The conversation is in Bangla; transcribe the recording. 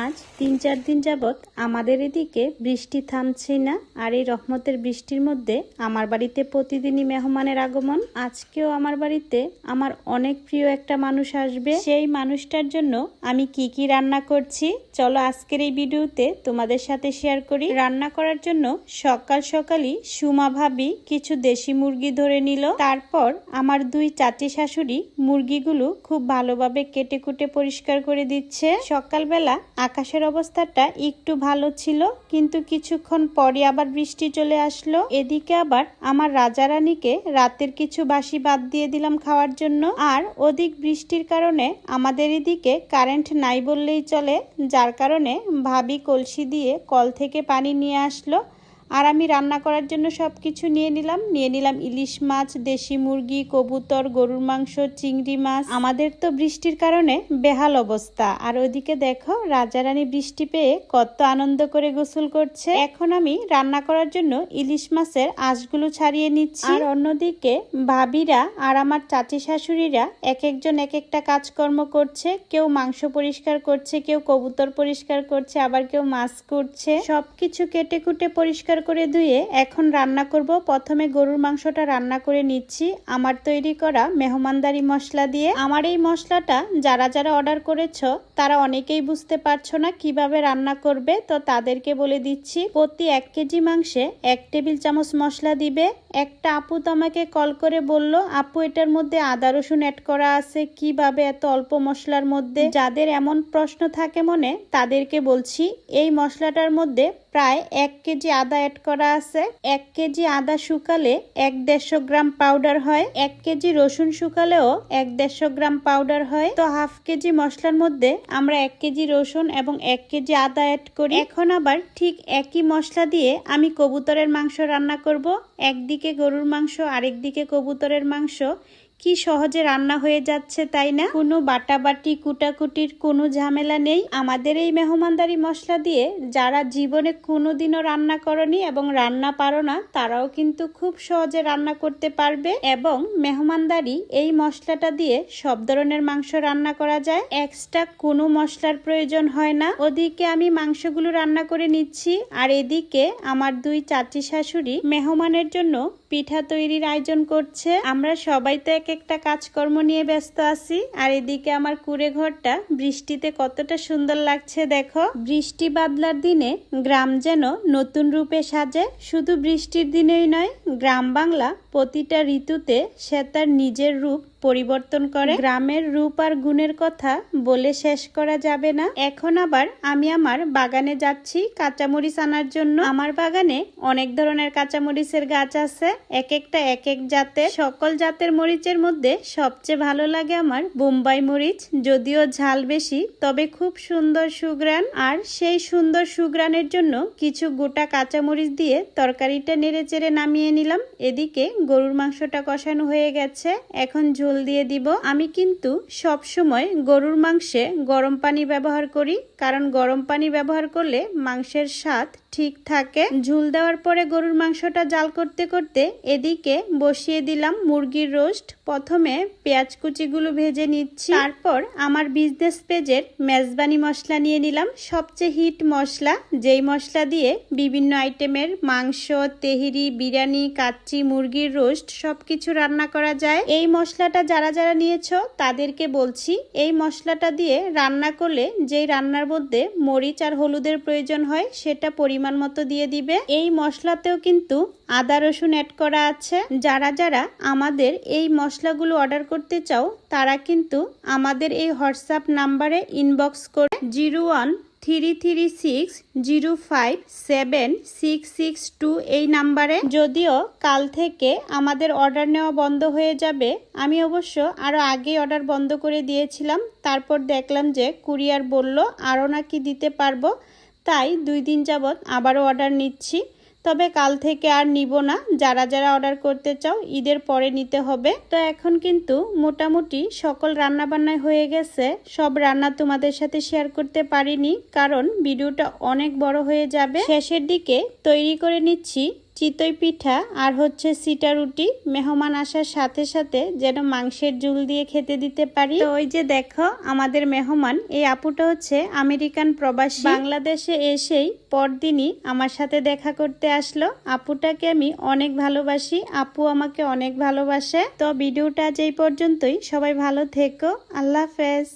আজ তিন চার দিন যাবৎ আমাদের এদিকে বৃষ্টি থামছে না, আর এই রহমতের বৃষ্টির মধ্যে আমার বাড়িতে প্রতিদিনই মেহমানের আগমন। আজকেও আমার বাড়িতে আমার অনেক প্রিয় একটা মানুষ আসবে। সেই মানুষটার জন্য আমি কি কি রান্না করছি, চলো আজকের এই ভিডিওতে তোমাদের সাথে শেয়ার করি। রান্না করার জন্য সকাল সকালই সুমা ভাবি কিছু দেশি মুরগি ধরে নিল। তারপর আমার দুই চাচি শাশুড়ি মুরগিগুলো খুব ভালোভাবে কেটে কুটে পরিষ্কার করে দিচ্ছে। সকালবেলা আকাশের অবস্থাটা একটু ভালো ছিল, কিন্তু কিছুক্ষণ পরে আবার বৃষ্টি চলে আসলো। এদিকে আবার আমার রাজা রানীকে রাতের কিছু বাসি বাদ দিয়ে দিলাম খাওয়ার জন্য। আর অধিক বৃষ্টির কারণে আমাদের এদিকে কারেন্ট নাই বললেই চলে, যার কারণে ভাবি কলসি দিয়ে কল থেকে পানি নিয়ে আসলো। আর আমি রান্না করার জন্য সব কিছু নিয়ে নিলাম। নিয়ে নিলাম ইলিশ মাছ, দেশি মুরগি, কবুতর, গরুর মাংস, চিংড়ি মাছ। আমাদের তো বৃষ্টির কারণে বেহাল অবস্থা। আর ওদিকে দেখো রাজা রানী বৃষ্টি পেয়ে কত আনন্দ করে গোসল করছে। এখন আমি রান্না করার জন্য ইলিশ মাছের আঁশগুলো ছাড়িয়ে নিচ্ছি। আর অন্যদিকে ভাবিরা আর আমার চাচি শাশুড়িরা এক একজন এক একটা কাজকর্ম করছে। কেউ মাংস পরিষ্কার করছে, কেউ কবুতর পরিষ্কার করছে, আবার কেউ মাছ করছে সবকিছু কেটে কুটে পরিষ্কার করে ধুয়ে এখন রান্না করব। প্রথমে গরুর মাংসটা রান্না করে নিচ্ছি। আমার তৈরি করা মেহমানদারি মশলা দিয়ে। আমার এই মশলাটা যারা যারা অর্ডার করেছ, তারা অনেকেই বুঝতে পারছ না কীভাবে রান্না করবে। তো তাদেরকে বলে দিচ্ছি, প্রতি এক কেজি মাংসে এক টেবিল চামচ মশলা দিবে। একটা আপু তো আমাকে কল করে বলল, আপু, এটার মধ্যে আদা রসুন অ্যাড করা আছে, কীভাবে এত অল্প মশলার মধ্যে? যাদের এমন প্রশ্ন থাকে মনে, তাদেরকে বলছি, এই মশলাটার মধ্যে প্রায় এক কেজি আদা অ্যাড করা আছে। এক কেজি আদা শুকালে এক দেড়শো গ্রাম পাউডার হয়। এক কেজি রসুন শুকালেও এক দেড়শো গ্রাম পাউডার হয়। তো হাফ কেজি মশলার মধ্যে আমরা এক কেজি রসুন এবং এক কেজি আদা অ্যাড করি। এখন আবার ঠিক একই মশলা দিয়ে আমি কবুতরের মাংস রান্না করব। একদিকে গরুর মাংস আরেকদিকে কবুতরের মাংস কি সহজে রান্না হয়ে যাচ্ছে, তাই না? কোনো বাটাবাটি, কুটাকুটির কোনো ঝামেলা নেই। আমাদের এই মেহমানদারি মশলা দিয়ে যারা জীবনে কোনোদিনও রান্না করনি এবং রান্না পারো না, তারাও কিন্তু খুব সহজে রান্না করতে পারবে এবং মেহমানদারি এই মশলাটা দিয়ে সব ধরনের মাংস রান্না করা যায়। এক্সট্রা কোনো মশলার প্রয়োজন হয় না। ওদিকে আমি মাংসগুলো রান্না করে নিচ্ছি। আর এদিকে আমার দুই চাচি শাশুড়ি মেহমানের জন্য পিঠা তৈরির আয়োজন করছে। আমরা সবাই তো এক একটা কাজকর্ম নিয়ে ব্যস্ত আছি। আর এদিকে আমার কুড়ে ঘরটা বৃষ্টিতে কতটা সুন্দর লাগছে দেখো। বৃষ্টি বাদলার দিনে গ্রাম যেন নতুন রূপে সাজে। শুধু বৃষ্টির দিনেই নয়, গ্রাম বাংলা প্রতিটা ঋতুতে সে তার নিজের রূপ পরিবর্তন করে। গ্রামের রূপ আর গুণের কথা বলে শেষ করা যাবে না। এখন আবার আমি আমার বাগানে যাচ্ছি কাঁচামরিচ আনার জন্য। আমার বাগানে অনেক ধরনের কাঁচামরিচের গাছ আছে। এক একটা এক এক জাতের। সকল জাতের মরিচের মধ্যে সবচেয়ে ভালো লাগে আমার বোম্বাই মরিচ। যদিও ঝাল বেশি, তবে খুব সুন্দর সুগ্রান আর সেই সুন্দর সুগ্রানের জন্য কিছু গোটা কাঁচামরিচ দিয়ে তরকারিটা নেড়ে চেড়ে নামিয়ে নিলাম। এদিকে গরুর মাংসটা কষানো হয়ে গেছে। এখন ঝোল দিয়ে দিব। আমি কিন্তু সব সময় গরুর মাংসে গরম পানি ব্যবহার করি, কারণ গরম পানি ব্যবহার করলে মাংসের স্বাদ ঠিক থাকে। ঝুল দেওয়ার পরে গরুর মাংসটা জাল করতে করতে এদিকে বসিয়ে দিলাম মুরগির রোস্ট। প্রথমে পেঁয়াজ কুচিগুলো ভেজে নিচ্ছি। তারপর আমার বিজনেস পেজের মেজবানি মশলা নিয়ে নিলাম। সবচেয়ে হিট মশলা, যেই মশলা দিয়ে বিভিন্ন আইটেমের মাংস, তেহিরি, বিরিয়ানি, কাচ্চি, মুরগির রোস্ট সবকিছু রান্না করা যায়। এই মশলাটা যারা যারা নিয়েছো, তাদেরকে বলছি, এই মশলাটা দিয়ে রান্না করলে যেই রান্নার মধ্যে মরিচ আর হলুদের প্রয়োজন হয়, সেটা পরিমাণ মতো দিয়ে দিবে। এই মশলাতেও কিন্তু আদা রসুন অ্যাড করা আছে। যারা যারা আমাদের এই মশলাগুলো অর্ডার করতে চাও, তারা কিন্তু আমাদের এই হোয়াটসঅ্যাপ নাম্বারে ইনবক্স করে zero one three three six zero five seven six six two এই নাম্বারে। যদিও কাল থেকে আমাদের অর্ডার নেওয়া বন্ধ হয়ে যাবে, আমি অবশ্য আরও আগেই অর্ডার বন্ধ করে দিয়েছিলাম। তারপর দেখলাম যে কুরিয়ার বলল আরও নাকি দিতে পারব। তাই দুই দিন যাবৎ আবারও অর্ডার নিচ্ছি। তবে কাল থেকে আর নিব না। যারা যারা অর্ডার করতে চাও, ঈদের পরে নিতে হবে। তো এখন কিন্তু মোটামুটি সকল রান্না বান্নায় হয়ে গেছে। সব রান্না তোমাদের সাথে শেয়ার করতে পারিনি, কারণ ভিডিওটা অনেক বড় হয়ে যাবে। শেষের দিকে তৈরি করে নিচ্ছি চিতই পিঠা আর হচ্ছে সিটা রুটি মেহমান আসার সাথে সাথে যেন মাংসের জুল দিয়ে খেতে দিতে পারি। তো ওই যে দেখো আমাদের মেহমান এই আপুটা হচ্ছে আমেরিকান প্রবাসী। বাংলাদেশে এসেই পরদিনই আমার সাথে দেখা করতে আসলো। আপুটাকে আমি অনেক ভালোবাসি আপু আমাকে অনেক ভালোবাসে। তো ভিডিওটা আজ এই পর্যন্তই সবাই ভালো থেকো আল্লাহ হাফেজ।